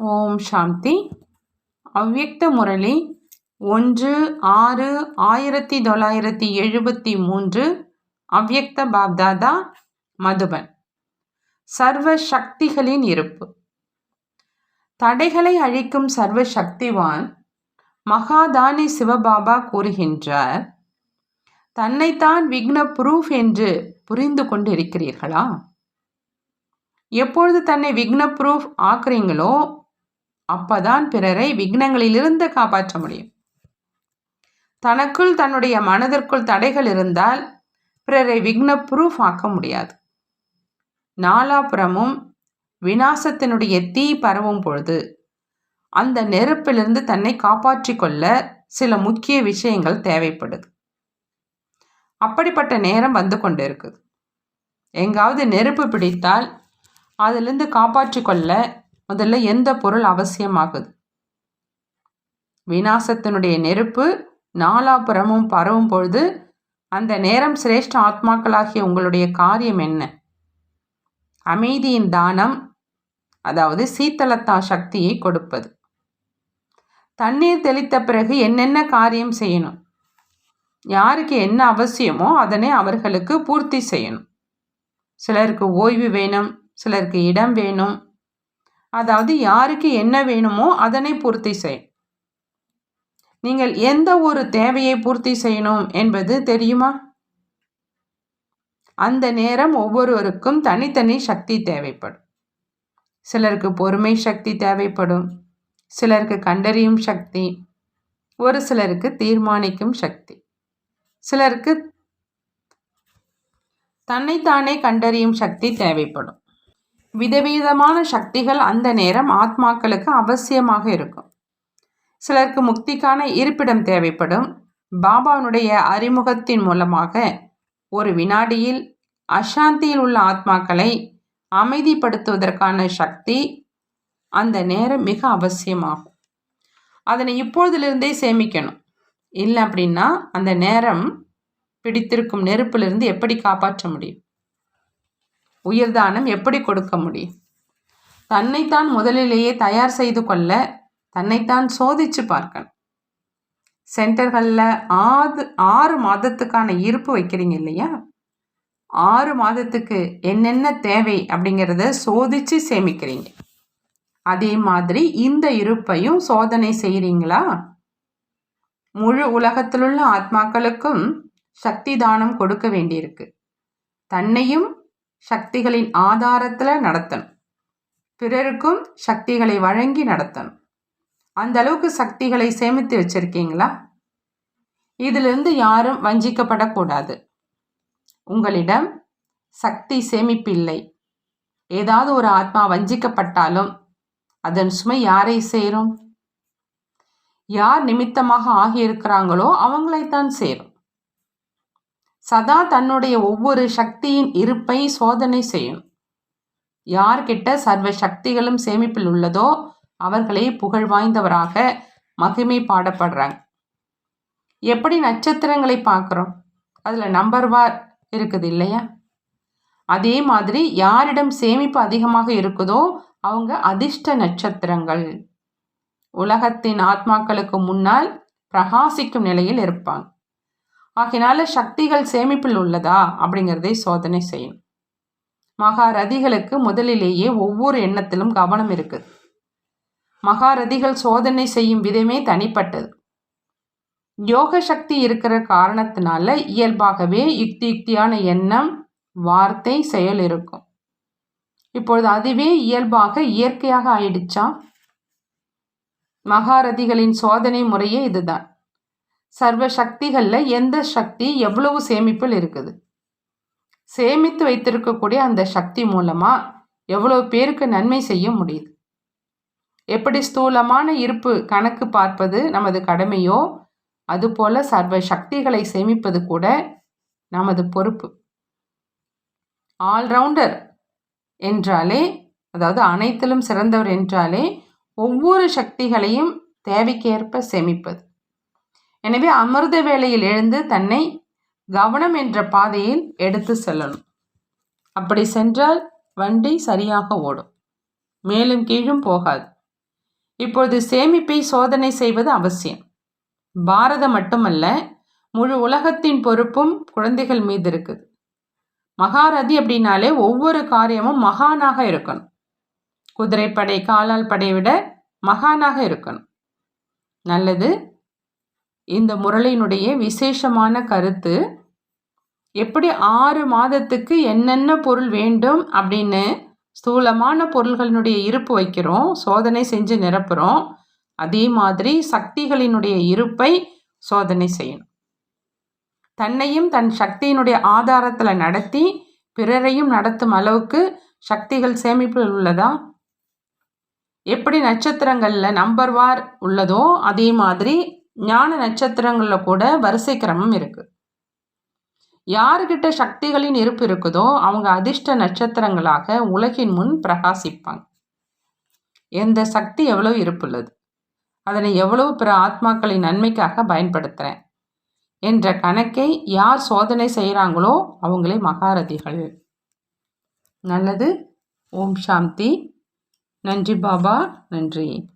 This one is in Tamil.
ஓம் சாந்தி. அவ்யக்த முரளி ஒன்று ஆறு ஆயிரத்தி தொள்ளாயிரத்தி எழுபத்தி மூன்று அவ்யக்த பாப்தாதா மதுபன். சர்வ சக்திகளின் இருப்பு. தடைகளை அழிக்கும் சர்வ சக்திவான் மகாதானி சிவபாபா கூறுகின்றார் தன்னைத்தான் விக்ன புரூஃப் என்று புரிந்து கொண்டிருக்கிறீர்களா? எப்பொழுது தன்னை விக்ன ப்ரூஃப் ஆக்குறீங்களோ அப்பதான் பிறரை விக்னங்களிலிருந்து காப்பாற்ற முடியும். தனக்குள் தன்னுடைய மனதிற்குள் தடைகள் இருந்தால் பிறரை விக்ன ப்ரூஃப் ஆக்க முடியாது. நாலாபுறமும் விநாசத்தினுடைய தீ பரவும் பொழுது அந்த நெருப்பிலிருந்து தன்னை காப்பாற்றி கொள்ள சில முக்கிய விஷயங்கள் தேவைப்படுது. அப்படிப்பட்ட நேரம் வந்து கொண்டு இருக்குது எங்காவது நெருப்பு பிடித்தால் அதிலிருந்து காப்பாற்றி கொள்ள முதல்ல எந்த பொருள் அவசியமாகுது? விநாசத்தினுடைய நெருப்பு நாலாபுறமும் பரவும் பொழுது அந்த நேரம் சிரேஷ்ட ஆத்மாக்களாகிய உங்களுடைய காரியம் என்ன? அமைதியின் தானம் அதாவது சீத்தலத்தா சக்தியை கொடுப்பது. தண்ணீர் தெளித்த பிறகு என்னென்ன காரியம் செய்யணும்? யாருக்கு என்ன அவசியமோ அதனை அவர்களுக்கு பூர்த்தி செய்யணும். சிலருக்கு ஓய்வு வேணும் சிலருக்கு இடம் வேணும் அதாவது யாருக்கு என்ன வேணுமோ அதனை பூர்த்தி செய்யும் நீங்கள் எந்த ஒரு தேவையை பூர்த்தி செய்யணும் என்பது தெரியுமா? அந்த நேரம் ஒவ்வொருவருக்கும் தனித்தனி சக்தி தேவைப்படும். சிலருக்கு பொறுமை சக்தி தேவைப்படும். சிலருக்கு கண்டறியும் சக்தி. ஒரு சிலருக்கு தீர்மானிக்கும் சக்தி. சிலருக்கு தன்னைத்தானே கண்டறியும் சக்தி தேவைப்படும். விதவிதமான சக்திகள் அந்த நேரம் ஆத்மாக்களுக்கு அவசியமாக இருக்கும். சிலருக்கு முக்திக்கான இருப்பிடம் தேவைப்படும். பாபாவுடைய அறிமுகத்தின் மூலமாக ஒரு வினாடியில் அசாந்தியில் உள்ள ஆத்மாக்களை அமைதிப்படுத்துவதற்கான சக்தி அந்த நேரம் மிக அவசியமாகும். அதனை இப்பொழுதிலிருந்தே சேமிக்கணும். இல்லை அப்படின்னா அந்த நேரம் பிடித்திருக்கும் நெருப்பிலிருந்து எப்படி காப்பாற்ற முடியும்? உயிர்தானம் எப்படி கொடுக்க முடியும்? தன்னைத்தான் முதலிலேயே தயார் செய்து கொள்ள தன்னைத்தான் சோதிச்சு பார்க்கணும். சென்டர்களில் ஆறு ஆறு மாதத்துக்கான இருப்பு வைக்கிறீங்க இல்லையா? ஆறு மாதத்துக்கு என்னென்ன தேவை அப்படிங்கிறத சோதிச்சு சேமிக்கிறீங்க. அதே மாதிரி இந்த இருப்பையும் சோதனை செய்கிறீங்களா முழு உலகத்திலுள்ள ஆத்மாக்களுக்கும் சக்தி தானம் கொடுக்க வேண்டியிருக்கு. தன்னையும் சக்திகளின் ஆதாரத்தில் நடத்தணும். பிறருக்கும் சக்திகளை வழங்கி நடத்தணும். அந்த அளவுக்கு சக்திகளை சேமித்து வச்சிருக்கீங்களா? இதிலிருந்து யாரும் வஞ்சிக்கப்படக்கூடாது. உங்களிடம் சக்தி சேமிப்பில்லை. ஏதாவது ஒரு ஆத்மா வஞ்சிக்கப்பட்டாலும் அதன் சுமை யாரை சேரும்? யார் நிமித்தமாக ஆகியிருக்கிறாங்களோ அவங்களைத்தான் சேரும். சதா தன்னுடைய ஒவ்வொரு சக்தியின் இருப்பை சோதனை செய்யும். யார்கிட்ட சர்வ சக்திகளும் சேமிப்பில் உள்ளதோ அவர்களே புகழ் வாய்ந்தவராக மகிமை பாடப்படுறாங்க. எப்படி நட்சத்திரங்களை பார்க்குறோம்? அதில் நம்பர் வார் இருக்குது இல்லையா? அதே மாதிரி யாரிடம் சேமிப்பு அதிகமாக இருக்குதோ அவங்க அதிர்ஷ்ட நட்சத்திரங்கள். உலகத்தின் ஆத்மாக்களுக்கு முன்னால் பிரகாசிக்கும் நிலையில் இருப்பாங்க. ஆகினால சக்திகள் சேமிப்பில் உள்ளதா? அப்படிங்கிறதை சோதனை செய்யும். மகாரதிகளுக்கு முதலிலேயே ஒவ்வொரு எண்ணத்திலும் கவனம் இருக்குது மகாரதிகள் சோதனை செய்யும் விதமே தனிப்பட்டது. யோக சக்தி இருக்கிற காரணத்தினால இயல்பாகவே யுக்தி யுக்தியான எண்ணம் வார்த்தை செயல் இருக்கும். இப்பொழுது அதுவே இயல்பாக இயற்கையாக ஆயிடுச்சா? மகாரதிகளின் சோதனை முறையே இதுதான். சர்வ சக்திகளில் எந்த சக்தி எவ்வளவு சேமிப்பில் இருக்குது? சேமித்து வைத்திருக்கக்கூடிய அந்த சக்தி மூலமாக எவ்வளோ பேருக்கு நன்மை செய்ய முடியுது? எப்படி ஸ்தூலமான இருப்பு கணக்கு பார்ப்பது நமது கடமையோ அதுபோல சர்வ சக்திகளை சேமிப்பது கூட நமது பொறுப்பு. ஆல்ரவுண்டர் என்றாலே அதாவது அனைத்திலும் சிறந்தவர் என்றாலே ஒவ்வொரு சக்திகளையும் தேவைக்கேற்ப சேமிப்பது. எனவே அமிர்த வேளையில் எழுந்து தன்னை கவனம் என்ற பாதையில் எடுத்து செல்லணும். அப்படி சென்றால் வண்டி சரியாக ஓடும். மேலும் கீழும் போகாது. இப்பொழுது சேமிப்பை சோதனை செய்வது அவசியம். பாரதம் மட்டுமல்ல முழு உலகத்தின் பொறுப்பும் குழந்தைகள் மீது இருக்குது. மகாரதி அப்படின்னாலே ஒவ்வொரு காரியமும் மகானாக இருக்கணும். குதிரைப்படை காலால் படையை விட மகானாக இருக்கணும். நல்லது இந்த முரளியினுடைய விசேஷமான கருத்து எப்படி ஆறு மாதத்துக்கு என்னென்ன பொருள் வேண்டும் அப்படின்னு ஸ்தூலமான பொருள்களினுடைய இருப்பு வைக்கிறோம் சோதனை செஞ்சு நிரப்புகிறோம் அதே மாதிரி சக்திகளினுடைய இருப்பை சோதனை செய்யணும். தன்னையும் தன் சக்தியினுடைய ஆதாரத்தில் நடத்தி பிறரையும் நடத்தும் அளவுக்கு சக்திகள் சேமிப்பில் உள்ளதா? எப்படி நட்சத்திரங்களில் நம்பர் வார் உள்ளதோ அதே மாதிரி ஞான நட்சத்திரங்களில் கூட வரிசை கிரமம் இருக்குது யாருக்கிட்ட சக்திகளின் இருப்பு இருக்குதோ அவங்க அதிர்ஷ்ட நட்சத்திரங்களாக உலகின் முன் பிரகாசிப்பாங்க. எந்த சக்தி எவ்வளோ இருப்புள்ளது? அதனை எவ்வளவு பிற ஆத்மாக்களின் நன்மைக்காக பயன்படுத்துகிறேன் என்ற கணக்கை யார் சோதனை செய்கிறாங்களோ அவங்களே மகாரதிகள். நல்லது. ஓம் சாந்தி. நன்றி பாபா. நன்றி.